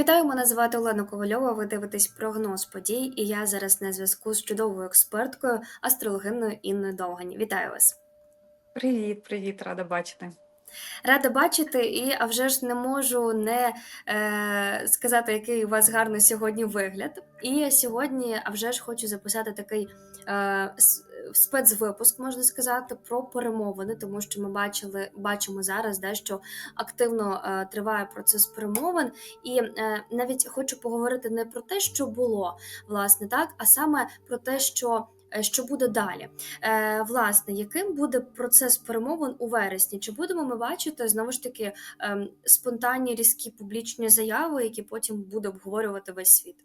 Вітаю, мене звати Олена Ковальова. Ви дивитесь прогноз подій, і я зараз на зв'язку з чудовою експерткою, астрологиною Інною Довгані. Вітаю вас! Привіт, привіт, рада бачити. Рада бачити, і а вже ж не можу не е, сказати, який у вас гарний сьогодні вигляд. І сьогодні, а вже ж хочу записати такий е, спецвипуск, можна сказати, про перемовини, тому що ми бачили, бачимо зараз, да, що активно е, триває процес перемовин, і е, навіть хочу поговорити не про те, що було, власне, так, а саме про те, що. е, Що буде далі? Е, власне, яким буде процес перемовин у вересні? Чи будемо ми бачити знову ж таки ем, спонтанні різкі публічні заяви, які потім буде обговорювати весь світ?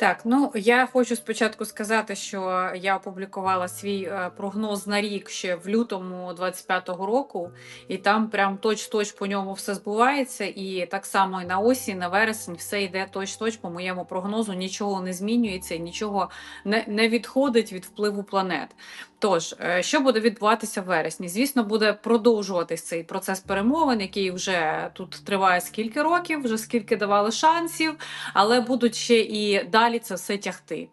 Так, ну я хочу спочатку сказати, що я опублікувала свій е, прогноз на рік ще в лютому 25-го року, і там прям точ-точ по ньому все збувається. І так само і на осінь, на вересень, все йде точ-точ по моєму прогнозу, нічого не змінюється, нічого не, не відходить від впливу планет. Тож, е, що буде відбуватися в вересні? Звісно, буде продовжуватись цей процес перемовин, який вже тут триває скільки років, вже скільки давали шансів, але будуть ще і далі це все тягти.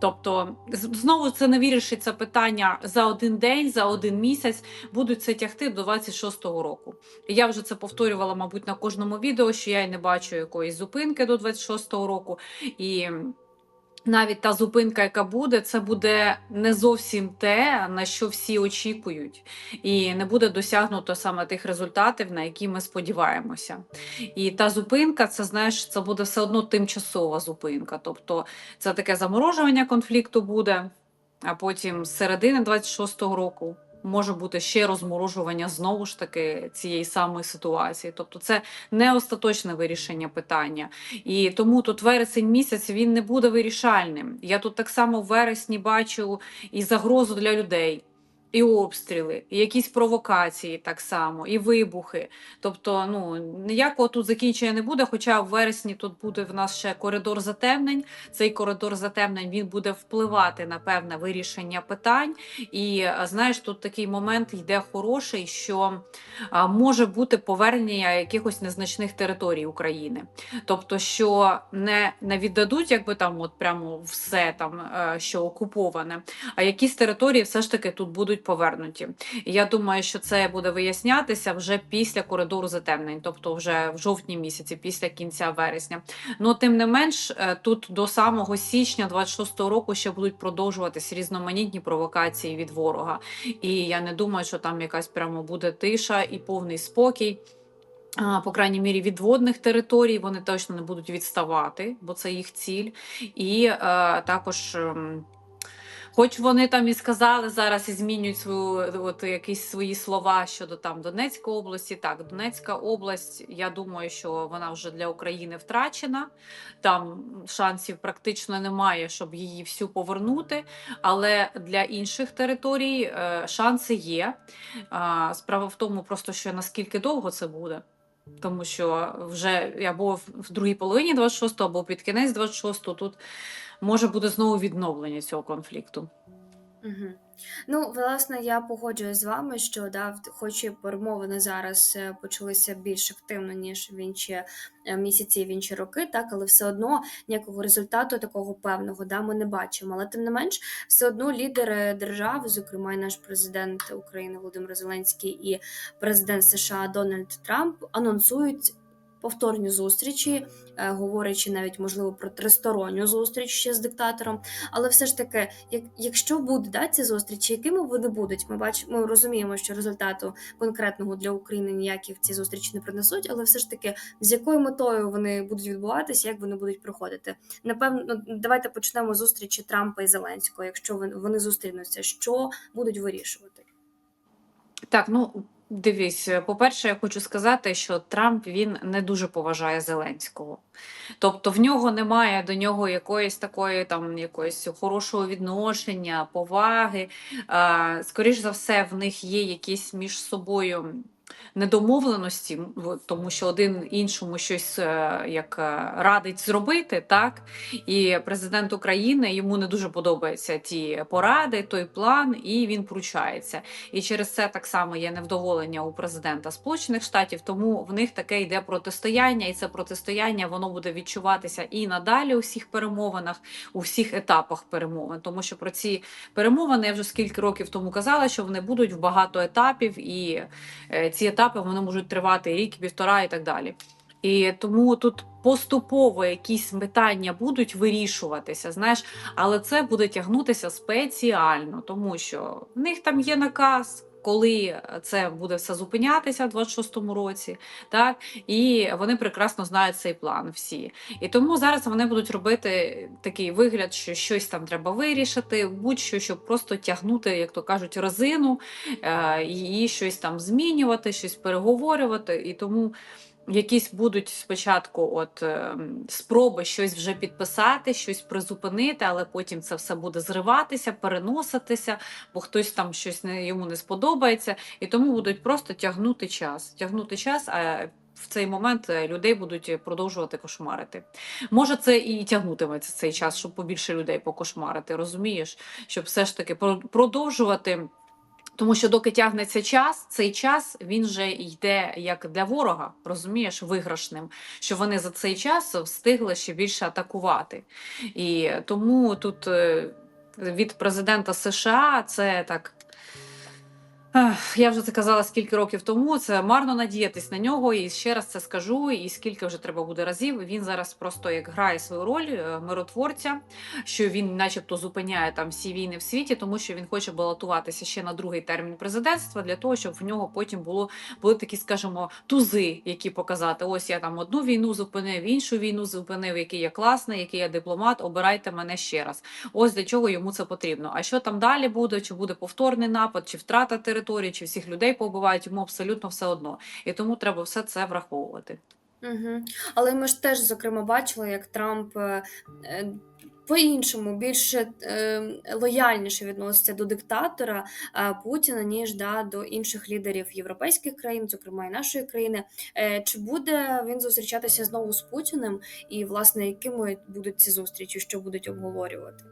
Тобто, знову це не вирішиться питання за один день, за один місяць. Будуть це тягти до 26-го року. Я вже це повторювала, мабуть, на кожному відео, що я й не бачу якоїсь зупинки до 26-го року. І навіть та зупинка, яка буде, це буде не зовсім те, на що всі очікують, і не буде досягнуто саме тих результатів, на які ми сподіваємося. І та зупинка, це знаєш, це буде все одно тимчасова зупинка. Тобто це таке заморожування конфлікту буде, а потім з середини 26-го року. Може бути ще розморожування знову ж таки цієї самої ситуації. Тобто, це не остаточне вирішення питання. І тому тут вересень місяць він не буде вирішальним. Я тут так само в вересні бачу і загрозу для людей, і обстріли, і якісь провокації так само, і вибухи. Тобто, ну ніякого тут закінчення не буде. Хоча в вересні тут буде в нас ще коридор затемнень. Цей коридор затемнень він буде впливати на певне вирішення питань. І знаєш, тут такий момент йде хороший, що може бути повернення якихось незначних територій України. Тобто, що не, не віддадуть, якби там от прямо все там, е, що окуповане, а якісь території все ж таки тут будуть повернуті. Я думаю, що це буде вияснятися вже після коридору затемнень, тобто вже в жовтні місяці, після кінця вересня. Ну тим не менш, е, тут до самого січня 26-го року ще будуть продовжуватись різноманітні провокації від ворога. І я не думаю, що там якась прямо буде тиша і повний спокій. По крайній мірі від водних територій вони точно не будуть відставати, бо це їх ціль. І е, також, ем, хоч вони там і сказали зараз і змінюють свою от якісь свої слова щодо там Донецької області. Так, Донецька область, я думаю, що вона вже для України втрачена. Там шансів практично немає, щоб її всю повернути. Але для інших територій е, шанси є. Справа в тому, просто що наскільки довго це буде. Тому що вже або в другій половині 26-го, або під кінець 26-го тут може бути знову відновлення цього конфлікту. Угу. Ну, власне, я погоджуюсь з вами, що да, хоч і перемовини зараз е, почалися більш активно, ніж в інші е, місяці, в інші роки, так, але все одно ніякого результату такого певного да, ми не бачимо. Але тим не менш, все одно лідери держав, зокрема і наш президент України Володимир Зеленський і президент США Дональд Трамп, анонсують. Повторні зустрічі, е, говорячи навіть можливо про тристоронню зустріч ще з диктатором. Але все ж таки, як, якщо будуть да, ці зустрічі, якими вони будуть? Ми бачимо, ми розуміємо, що результату конкретного для України ніяких ці зустрічі не принесуть, але все ж таки, з якою метою вони будуть відбуватися, як вони будуть проходити? Напевно, ну, давайте почнемо зустрічі Трампа і Зеленського. Якщо вони зустрінуться, що будуть вирішувати? Так, ну дивись, е, по-перше, я хочу сказати, що Трамп він не дуже поважає Зеленського. Тобто в нього немає до нього якоїсь такої там якоїсь хорошого відношення, поваги. Скоріше скоріш за все, в них є якісь між собою недомовленості, тому що один іншому щось е, як е, радить зробити, так і президент України йому не дуже подобаються ті поради, той план, і він пручається. І через це так само є невдоволення у президента Сполучених Штатів, тому в них таке йде протистояння, і це протистояння воно буде відчуватися і надалі у всіх перемовинах, у всіх етапах перемовин. Тому що про ці перемовини я вже скільки років тому казала, що вони будуть в багато етапів, і е, ці етапи вони можуть тривати рік, півтора і так далі. І тому тут поступово якісь питання будуть вирішуватися, знаєш, але це буде тягнутися спеціально, тому що в них там є наказ. Коли це буде все зупинятися в 26-му році, так і вони прекрасно знають цей план всі. І тому зараз вони будуть робити такий вигляд, що щось там треба вирішити, будь-що, щоб просто тягнути, як то кажуть, резину е, і щось там змінювати, щось переговорювати. І тому якісь будуть спочатку от е, спроби щось вже підписати, щось призупинити, але потім це все буде зриватися, переноситися, бо хтось там щось не йому не сподобається, і тому будуть просто тягнути час. Тягнути час, а в цей момент е, людей будуть продовжувати кошмарити. Може, це і тягнутиметься цей час, щоб побільше людей покошмарити, розумієш? Щоб все ж таки про- продовжувати. Тому що доки тягнеться час, цей час він вже йде як для ворога, розумієш, виграшним, що вони за цей час встигли ще більше атакувати. І тому тут е, від президента США це так. Я вже це казала скільки років тому. Це марно надіятись на нього, і ще раз це скажу. І скільки вже треба буде разів. Він зараз просто як грає свою роль е, миротворця, що він, начебто, зупиняє там всі війни в світі, тому що він хоче балотуватися ще на другий термін президентства для того, щоб в нього потім було були такі, скажімо, тузи, які показати. Ось я там одну війну зупинив, іншу війну зупинив, який я класний, який я дипломат. Обирайте мене ще раз. Ось для чого йому це потрібно. А що там далі буде? Чи буде повторний напад, чи втрата території, чи всіх людей побивають, йому абсолютно все одно. І тому треба все це враховувати. Угу. Але ми ж теж, зокрема, бачили, як Трамп е, е, по-іншому, більше е, лояльніше відноситься до диктатора е, Путіна, ніж да, до інших лідерів європейських країн, зокрема і нашої країни. Е, чи буде він зустрічатися знову з Путіним? І, власне, якими будуть ці зустрічі, що будуть обговорювати?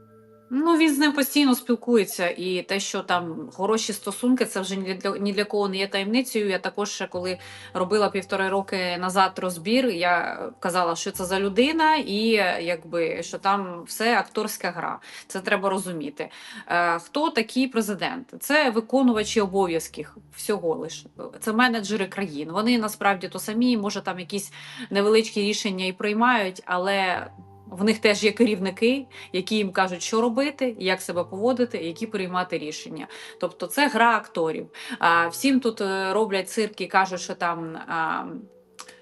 Ну, він з ним постійно спілкується, і те, що там хороші стосунки, це вже ні для ні для кого не є таємницею. Я також ще коли робила півтори роки назад розбір, я казала, що це за людина, і якби що там все акторська гра. Це треба розуміти. Е, хто такий президент? Це виконувачі обов'язків всього лиш. Це менеджери країн. Вони насправді то самі, може там якісь невеличкі рішення і приймають, але. В них теж є керівники, які їм кажуть, що робити, як себе поводити, які приймати рішення. Тобто це гра акторів. А всім тут е, роблять цирки, кажуть, що там.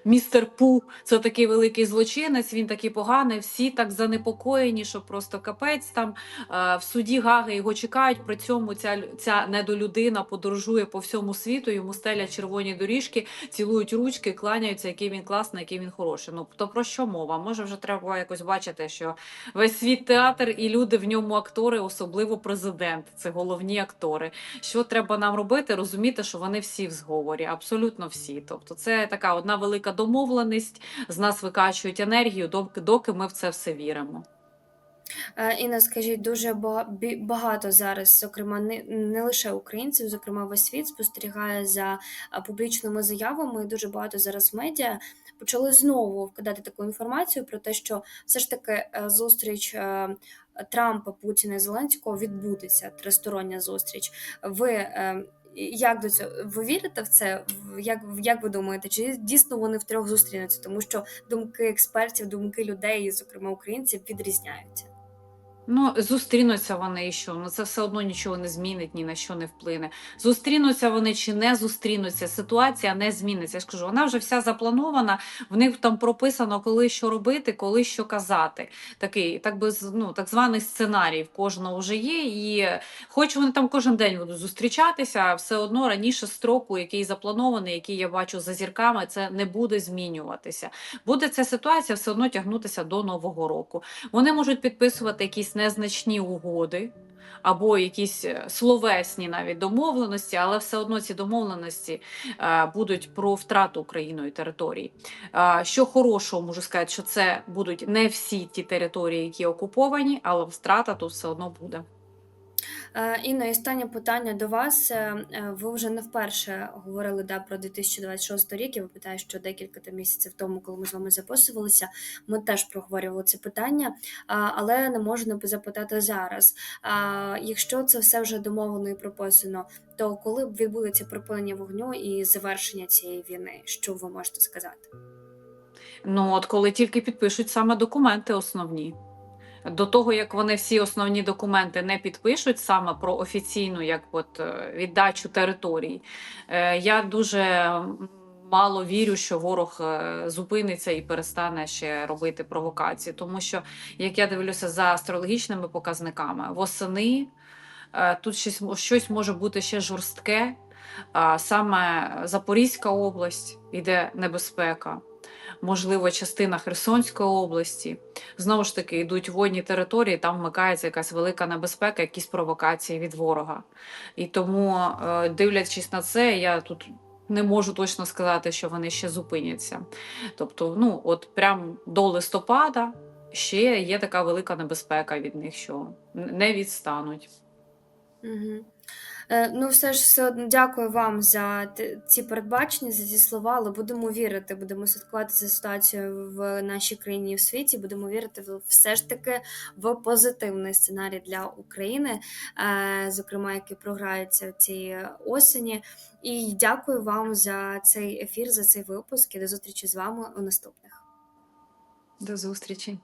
Містер Пу це такий великий злочинець, він такий поганий. Всі так занепокоєні, що просто капець там е, в суді Гаги його чекають. При цьому ця, ця недолюдина подорожує по всьому світу, йому стелять червоні доріжки, цілують ручки, кланяються, який він класний, який він хороший. Ну то про що мова? Може, вже треба якось бачити, що весь світ театр і люди в ньому актори, особливо президент. Це головні актори. Що треба нам робити? Розуміти, що вони всі в зговорі, абсолютно всі. Тобто, це така одна велика домовленість. З нас викачують енергію, доки, доки ми в це все віримо. Е, Інна, скажіть, дуже ба- багато зараз, зокрема, не, лише українців, зокрема, весь світ спостерігає за публічними заявами. і Дуже багато зараз медіа почали знову вкидати таку інформацію про те, що все ж таки е, зустріч е, Трампа, Путіна і Зеленського відбудеться тристороння зустріч. Ви е, як до цього ви вірите в це? Як, як ви думаєте, чи дійсно вони втрьох зустрінуться? Тому що думки експертів, думки людей, зокрема українців, відрізняються. Ну, зустрінуться вони що? Ну це все одно нічого не змінить, ні на що не вплине. Зустрінуться вони чи не зустрінуться, ситуація не зміниться. Я ж вона вже вся запланована, в них там прописано, коли що робити, коли що казати. Такий, так би ну, так званий сценарій в кожного вже є. І хоч вони там кожен день будуть зустрічатися, все одно раніше строку, який запланований, який я бачу за зірками, це не буде змінюватися. Буде ця ситуація все одно тягнутися до нового року. Вони можуть підписувати якісь якісь незначні угоди. Або якісь е, словесні навіть домовленості, але все одно ці домовленості е, будуть про втрату Україною територій. Е, Що хорошого можу сказати, що це будуть не всі ті території, які окуповані, але втрата тут все одно буде. Е, і останнє питання до вас. Е, е, Ви вже не вперше говорили да, про 2026 рік. Я пам'ятаю, що декілька місяців тому, коли ми з вами записувалися, ми теж проговорювали це питання, але не можу не запитати зараз. Якщо це все вже домовлено і прописано, то коли б відбудеться припинення вогню і завершення цієї війни, що ви можете сказати? Ну, от коли тільки підпишуть саме документи основні. До того, як вони всі основні документи не підпишуть саме про офіційну як от, е, віддачу територій, е, я дуже мало вірю, що ворог е, зупиниться і перестане ще робити провокації. Тому що, як я дивлюся за астрологічними показниками, восени тут щось, щось може бути ще жорстке. Саме Запорізька область іде небезпека можливо, частина Херсонської області. Знову ж таки, йдуть водні території, там вмикається якась велика небезпека, якісь провокації від ворога. І тому, е, дивлячись на це, я тут. Не можу точно сказати, що вони ще зупиняться. Тобто, ну от прям до листопада ще є така велика небезпека від них, що не відстануть. Угу. Е, ну, все ж все одно дякую вам за ці передбачення, за ці слова, але будемо вірити, будемо слідкувати за ситуацією в нашій країні і в світі. Будемо вірити все ж таки в позитивний сценарій для України, е, зокрема, який програється в цій осені. І дякую вам за цей ефір, за цей випуск і до зустрічі з вами у наступних. До зустрічі.